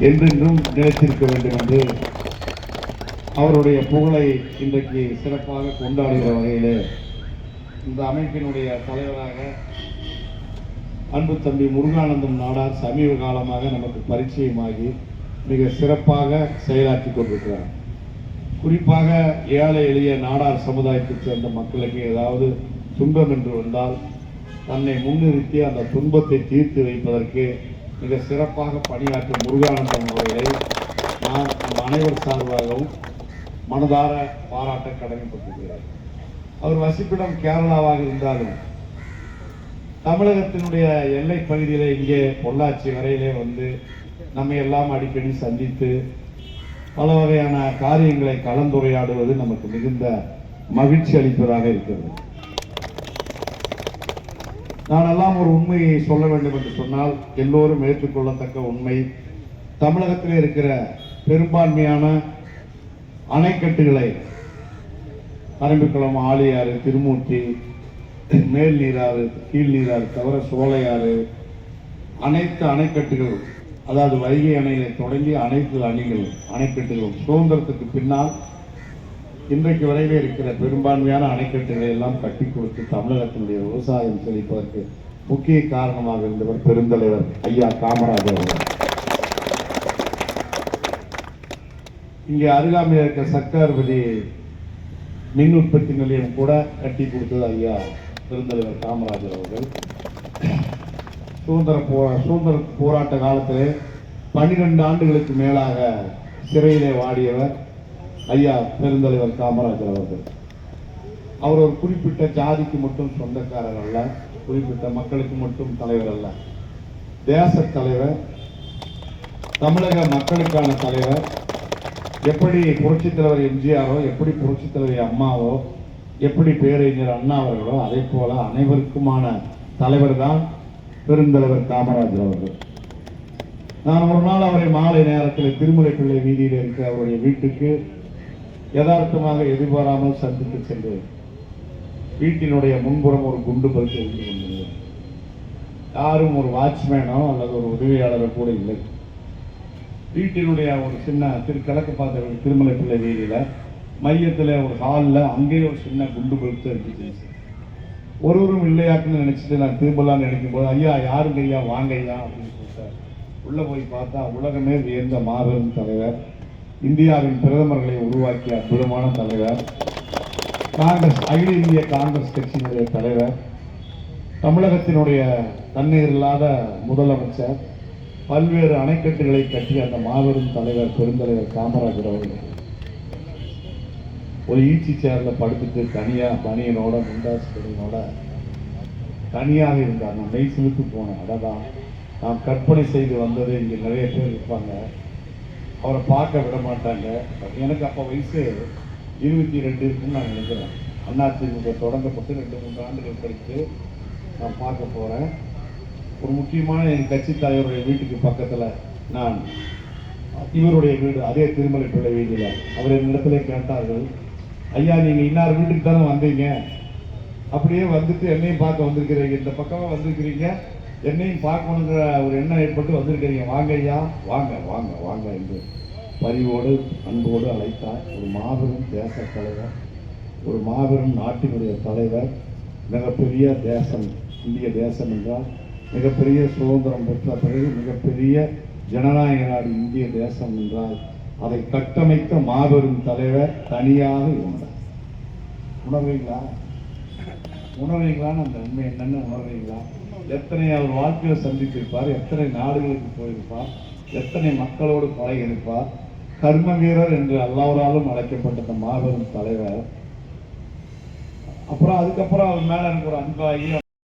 என்றென்றும் நிலைத்திருக்க வேண்டும் என்று அவருடைய புகழை இன்றைக்கு சிறப்பாக கொண்டாடுகிற வகையில் இந்த அமைப்பினுடைய தலைவராக அன்பு தம்பி முருகானந்தம் நாடார் சமீப காலமாக நமக்கு பரிச்சயமாகி மிக சிறப்பாக செயலாற்றி கொண்டிருக்கிறார். குறிப்பாக ஏழை எளிய நாடார் சமுதாயத்தைச் சேர்ந்த மக்களுக்கு ஏதாவது துன்பம் என்று வந்தால் தன்னை முன்னிறுத்தி அந்த துன்பத்தை தீர்த்து வைப்பதற்கு மிக சிறப்பாக பணியாற்றும் முருகானந்தம் அவர்களை நான் நம் அனைவர் சார்பாகவும் மனதார பாராட்ட கடமைப்பட்டிருக்கிறார் அவர் வசிப்பிடம் கேரளாவாக இருந்தாலும் தமிழகத்தினுடைய எல்லை பகுதியில் இங்கே பொள்ளாச்சி வரையிலே வந்து நம்மை எல்லாம் அடிக்கடி சந்தித்து பல வகையான காரியங்களை கலந்துரையாடுவது நமக்கு மிகுந்த மகிழ்ச்சி அளிப்பதாக இருக்கிறது. நான் எல்லாம் ஒரு உண்மையை சொல்ல வேண்டும் என்று சொன்னால் எல்லோரும் ஏற்றுக்கொள்ளத்தக்க உண்மை. தமிழகத்தில் இருக்கிற பெரும்பான்மையான அணைக்கட்டுகளை பரம்பிக்குளம் ஆழியாறு திருமூர்த்தி மேல் நீராறு கீழ் நீராறு தவிர சோலையாறு அனைத்து அணைக்கட்டுகளும் அதாவது வைகை அணையை தொடங்கி அனைத்து அணிகள் அணைக்கட்டுகளும் சுதந்திரத்துக்கு பின்னால் இன்றைக்கு வரையிலே இருக்கிற பெரும்பான்மையான அணைக்கட்டுகளை எல்லாம் கட்டி கொடுத்து தமிழகத்தினுடைய விவசாயம் செழிப்பதற்கு முக்கிய காரணமாக இருந்தவர் பெருந்தலைவர் ஐயா காமராஜர் அவர்கள். இங்கே அருகாமையில் இருக்க சக்கரவதி மின் உற்பத்தி நிலையம் கூட கட்டி கொடுத்தது ஐயா பெருந்தலைவர் காமராஜர் அவர்கள். சுதந்திர போரா சுதந்திர போராட்ட காலத்திலே பன்னிரெண்டு ஆண்டுகளுக்கு மேலாக சிறையிலே வாடியவர். ஐயா பெருந்தலைவர் காமராஜர் அவர்கள். அவர் ஒரு குறிப்பிட்ட ஜாதிக்கு மட்டும் சொந்தக்காரர் அல்ல குறிப்பிட்ட மக்களுக்கு மட்டும் தலைவர் அல்ல. தேச தலைவர் தமிழக மக்களுக்கான தலைவர் எப்படி புரட்சித் தலைவர் எம்ஜிஆரோ எப்படி புரட்சித் தலைவர் அம்மாவோ எப்படி பேரறிஞர் அண்ணா அவர்களோ அதே போல அனைவருக்குமான தலைவர் தான் பெருந்தலைவர் காமராஜர் அவர்கள். நான் ஒரு நாள் அவரை மாலை நேரத்தில் திருமலை பிள்ளை வீதியில் இருக்க அவருடைய வீட்டுக்கு யதார்த்தமாக எதிர்பாராமல் சந்தித்து சென்றேன் வீட்டினுடைய முன்புறம் ஒரு குண்டு பரிசு இருந்து கொண்டிருந்தது யாரும் ஒரு வாட்ச்மேனோ அல்லது ஒரு உதவியாளரோ கூட இல்லை. வீட்டினுடைய ஒரு சின்ன திரு கிழக்கு பார்த்த திருமலை பிள்ளை வீதியில் மையத்தில் ஒரு ஹாலில் அங்கேயே ஒரு சின்ன குண்டு பல்த்து இருந்துச்சு ஒருவரும் இல்லையாக்குன்னு நினச்சிட்டு நான் திரும்பலாம் நினைக்கும் போது ஐயா யாருங்க ஐயா? வாங்க ஐயா அப்படின்னு சொல்லிட்டார். உள்ளே போய் பார்த்தா உலகமே வியந்த மாபெரும் தலைவர் இந்தியாவின் பிரதமர்களை உருவாக்கிய அற்புதமான தலைவர். காங்கிரஸ் அகில இந்திய காங்கிரஸ் கட்சியினுடைய தலைவர். தமிழகத்தினுடைய தண்ணீர் இல்லாத முதலமைச்சர். பல்வேறு அணைக்கட்டுகளை கட்டிய அந்த மாபெரும் தலைவர் பெருந்தலைவர் காமராஜர் அவர்கள். ஒரு ஈச்சி சேரில் படுத்துட்டு தனியாக பனியனோட முண்டாசுகளோட தனியாக இருந்தார். நான் மெய் சிலுத்து போனேன் அடதான். நாம் கற்பனை செய்து வந்தது இங்கே நிறைய பேர் இருப்பாங்க. அவரை பார்க்க விட மாட்டாங்க. எனக்கு அப்போ வயசு இருபத்தி ரெண்டு இருக்குன்னு நான் நினைக்கிறேன். அதிமுக தொடங்கப்பட்டு ரெண்டு மூன்று ஆண்டுகள் கழித்து நான் பார்க்க போகிறேன் ஒரு முக்கியமான என் கட்சி தலைவருடைய வீட்டுக்கு பக்கத்தில் நான் இவருடைய வீடு அதே திருமலை பிள்ளை வீதியில். அவர் என்னிடத்துல கேட்டார்கள் ஐயா நீங்கள் இன்னார் வீட்டுக்கு தானே வந்தீங்க? அப்படியே வந்துட்டு என்னையும் பார்க்க வந்திருக்கிறீங்க. இந்த பக்கமாக வந்திருக்கிறீங்க. என்னையும் பார்க்கணுங்கிற ஒரு எண்ணம் ஏற்பட்டு வந்திருக்கிறீங்க. வாங்க ஐயா வாங்க வாங்க வாங்க என்று பரிவோடு அன்போடு அழைத்தார். ஒரு மாபெரும் தேச தலைவர் ஒரு மாபெரும் நாட்டினுடைய தலைவர் மிகப்பெரிய தேசம் இந்திய தேசம் என்றால் மிகப்பெரிய சுதந்திரம் பெற்ற பிறகு மிகப்பெரிய ஜனநாயக நாடு இந்திய தேசம் என்றால் அதை கட்டமைத்த மாபெரும் தலைவர் தனியாக இருந்தார். உணர்வீங்களா? உணர்வீங்களான்னு அந்த உண்மை என்னென்ன உணர்வீங்களா? எத்தனை அவர் வாழ்க்கையில் சந்தித்திருப்பார் எத்தனை நாடுகளுக்கு போயிருப்பார் எத்தனை மக்களோடு பழகியிருப்பார் கர்ம வீரர் என்று எல்லாவராலும் அழைக்கப்பட்ட அந்த மாபெரும் தலைவர். அப்புறம் அதுக்கப்புறம் அவர் மேல எனக்கு ஒரு அன்பாகி